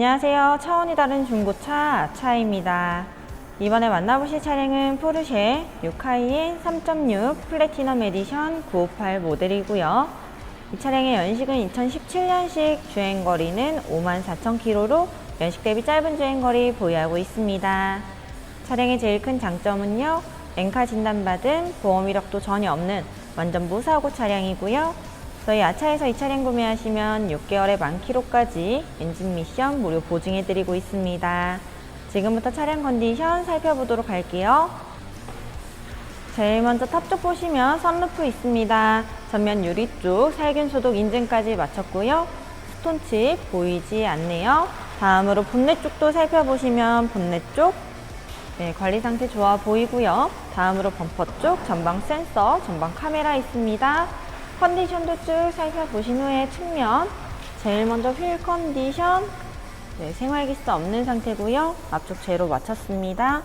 안녕하세요. 차원이 다른 중고차 차입니다. 이번에 만나보실 차량은 포르쉐 6하이엔 3.6 플래티넘 에디션 958 모델이고요. 이 차량의 연식은 2017년식 주행거리는 54,000km로 연식 대비 짧은 주행거리 보유하고 있습니다. 차량의 제일 큰 장점은요. 엔카 진단받은 보험 이력도 전혀 없는 완전 무사고 차량이고요. 저희 아차에서 이 차량 구매하시면 6개월의 만키로까지 엔진 미션 무료 보증해드리고 있습니다. 지금부터 차량 컨디션 살펴보도록 할게요. 제일 먼저 탑쪽 보시면 선루프 있습니다. 전면 유리 쪽 살균 소독 인증까지 마쳤고요. 스톤칩 보이지 않네요. 다음으로 본넷 쪽도 살펴보시면 본넷 쪽 네, 관리 상태 좋아 보이고요. 다음으로 범퍼 쪽 전방 센서, 전방 카메라 있습니다. 컨디션도 쭉 살펴보신 후에 측면 제일 먼저 휠 컨디션 네, 생활기스 없는 상태고요. 앞쪽 제로 마쳤습니다.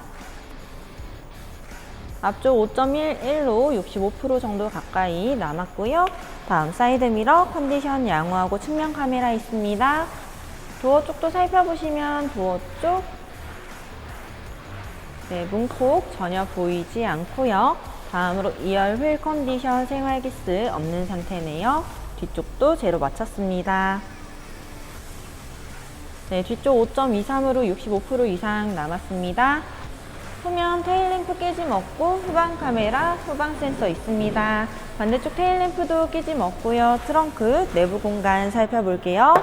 앞쪽 5.11로 65% 정도 가까이 남았고요. 다음 사이드 미러 컨디션 양호하고 측면 카메라 있습니다. 도어 쪽도 살펴보시면 도어 쪽 네, 문콕 전혀 보이지 않고요. 다음으로 2열 휠 컨디션 생활기스 없는 상태네요. 뒤쪽도 제로 마쳤습니다. 네, 뒤쪽 5.23으로 65% 이상 남았습니다. 후면 테일램프 깨짐 없고 후방 카메라, 후방 센서 있습니다. 반대쪽 테일램프도 깨짐 없고요. 트렁크 내부 공간 살펴볼게요.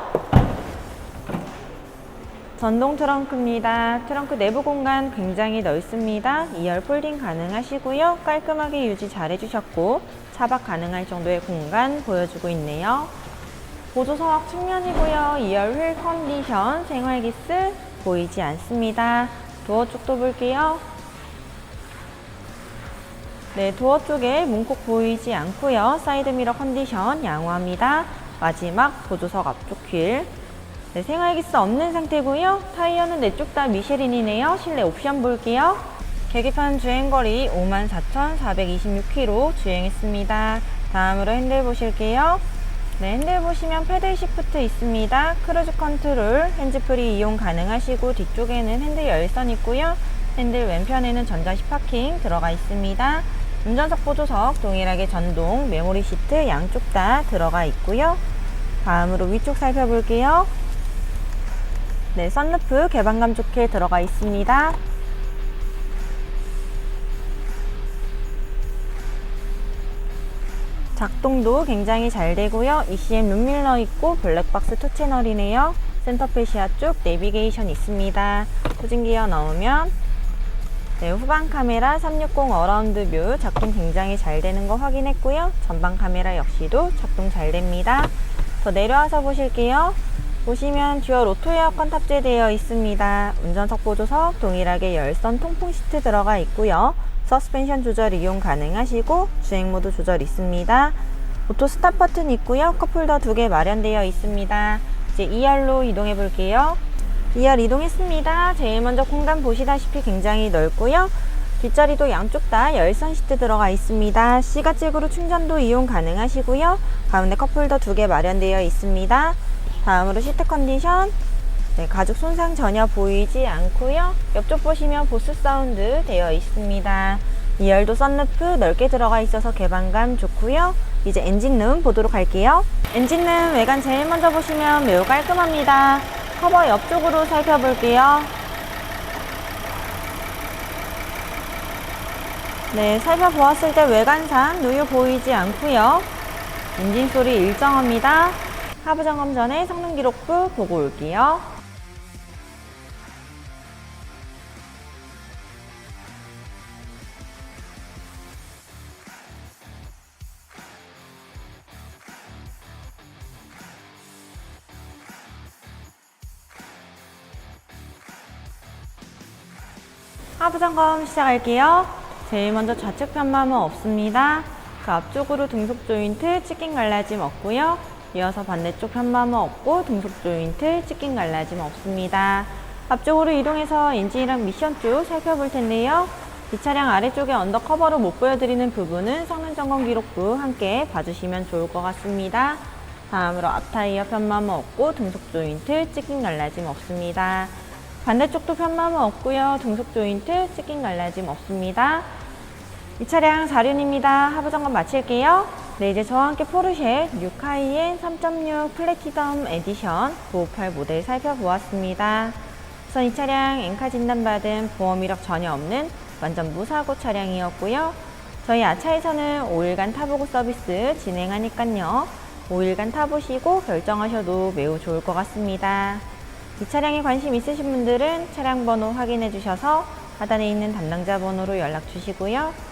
전동 트렁크입니다. 트렁크 내부 공간 굉장히 넓습니다. 2열 폴딩 가능하시고요. 깔끔하게 유지 잘 해주셨고 차박 가능할 정도의 공간 보여주고 있네요. 보조서악 측면이고요. 2열 휠 컨디션 생활기스 보이지 않습니다. 도어 쪽도 볼게요. 네, 도어 쪽에 문콕 보이지 않고요. 사이드미러 컨디션 양호합니다. 마지막 보조석 앞쪽 휠 네, 생활기스 없는 상태고요. 타이어는 네쪽다 미쉐린이네요. 실내 옵션 볼게요. 계기판 주행거리 54,426km 주행했습니다. 다음으로 핸들 보실게요. 네, 핸들 보시면 패들 시프트 있습니다. 크루즈 컨트롤, 핸즈프리 이용 가능하시고 뒤쪽에는 핸들 열선 있고요. 핸들 왼편에는 전자식 파킹 들어가 있습니다. 운전석 보조석 동일하게 전동 메모리 시트 양쪽 다 들어가 있고요. 다음으로 위쪽 살펴볼게요. 네, 썬루프 개방감 좋게 들어가 있습니다. 작동도 굉장히 잘 되고요. ECM 룸밀러 있고 블랙박스 투 채널이네요. 센터페시아 쪽 내비게이션 있습니다. 후진 기어 넣으면 네, 후방 카메라 360 어라운드 뷰 작동 굉장히 잘 되는 거 확인했고요. 전방 카메라 역시도 작동 잘 됩니다. 더 내려와서 보실게요. 보시면 듀얼 오토 에어컨 탑재되어 있습니다. 운전석 보조석 동일하게 열선 통풍 시트 들어가 있고요. 서스펜션 조절 이용 가능하시고 주행 모드 조절 있습니다. 오토 스탑 버튼 있고요. 컵홀더 두 개 마련되어 있습니다. 이제 2열로 이동해 볼게요. 2열 이동했습니다. 제일 먼저 공간 보시다시피 굉장히 넓고요. 뒷자리도 양쪽 다 열선 시트 들어가 있습니다. C가잭으로 충전도 이용 가능하시고요. 가운데 컵홀더 두 개 마련되어 있습니다. 다음으로 시트 컨디션 네, 가죽 손상 전혀 보이지 않고요. 옆쪽 보시면 보스 사운드 되어 있습니다. 2열도 썬루프 넓게 들어가 있어서 개방감 좋고요. 이제 엔진룸 보도록 할게요. 엔진룸 외관 제일 먼저 보시면 매우 깔끔합니다. 커버 옆쪽으로 살펴볼게요. 네, 살펴보았을 때 외관상 누유 보이지 않고요. 엔진 소리 일정합니다. 하부 점검 전에 성능 기록부 보고 올게요. 하부 점검 시작할게요. 제일 먼저 좌측 편마모 없습니다. 그 앞쪽으로 등속 조인트 치킨 갈라짐 없고요. 이어서 반대쪽 편마모 없고 등속 조인트 치킨 갈라짐 없습니다. 앞쪽으로 이동해서 엔진이랑 미션 쪽 살펴볼 텐데요. 이 차량 아래쪽에 언더커버로 못 보여드리는 부분은 성능 점검 기록부 함께 봐주시면 좋을 것 같습니다. 다음으로 앞타이어 편마모 없고 등속 조인트 찢긴 갈라짐 없습니다. 반대쪽도 편마모 없고요. 등속 조인트 찢긴 갈라짐 없습니다. 이 차량 4륜입니다. 하부 점검 마칠게요. 네, 이제 저와 함께 포르쉐 뉴카이엔 3.6 플래티넘 에디션 958 모델 살펴보았습니다. 우선 이 차량 엔카 진단받은 보험 이력 전혀 없는 완전 무사고 차량이었고요. 저희 아차에서는 5일간 타보고 서비스 진행하니깐요. 5일간 타보시고 결정하셔도 매우 좋을 것 같습니다. 이 차량에 관심 있으신 분들은 차량 번호 확인해 주셔서 하단에 있는 담당자 번호로 연락 주시고요.